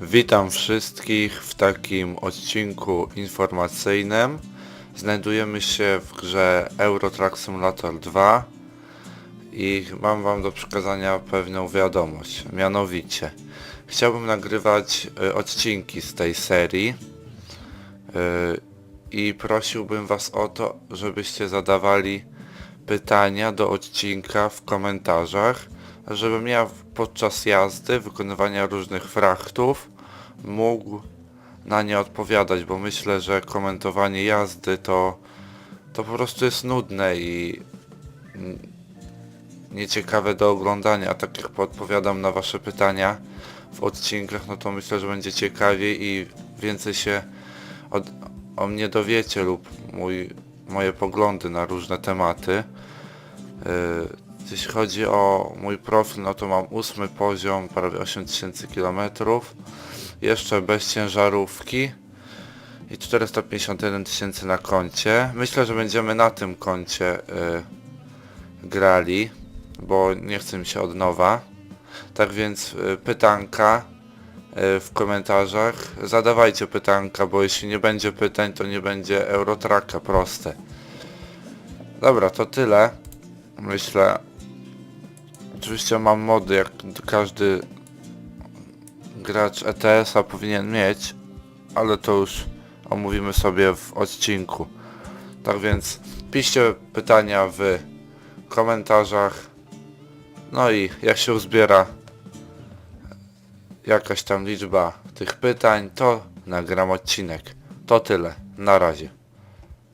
Witam wszystkich w takim odcinku informacyjnym. Znajdujemy się w grze Euro Truck Simulator 2 i mam wam do przekazania pewną wiadomość. Mianowicie, chciałbym nagrywać y, odcinki z tej serii y, i prosiłbym was o to, żebyście zadawali pytania do odcinka w komentarzach, żebym ja podczas jazdy, wykonywania różnych frachtów mógł na nie odpowiadać, bo myślę, że komentowanie jazdy to, to po prostu jest nudne i nieciekawe do oglądania, a tak jak podpowiadam na wasze pytania w odcinkach, no to myślę, że będzie ciekawiej i więcej się od, o mnie dowiecie lub mój, moje poglądy na różne tematy. Yy, Jeśli chodzi o mój profil, no to mam ósmy poziom, prawie 8000 km. Jeszcze bez ciężarówki i 451 tysięcy na koncie. Myślę, że będziemy na tym koncie yy, grali, bo nie chcę mi się od nowa. Tak więc yy, pytanka yy, w komentarzach. Zadawajcie pytanka, bo jeśli nie będzie pytań, to nie będzie Eurotraka proste. Dobra, to tyle. Myślę. Oczywiście mam mody, jak każdy gracz ETS-a powinien mieć, ale to już omówimy sobie w odcinku. Tak więc piszcie pytania w komentarzach. No i jak się uzbiera jakaś tam liczba tych pytań, to nagram odcinek. To tyle. Na razie.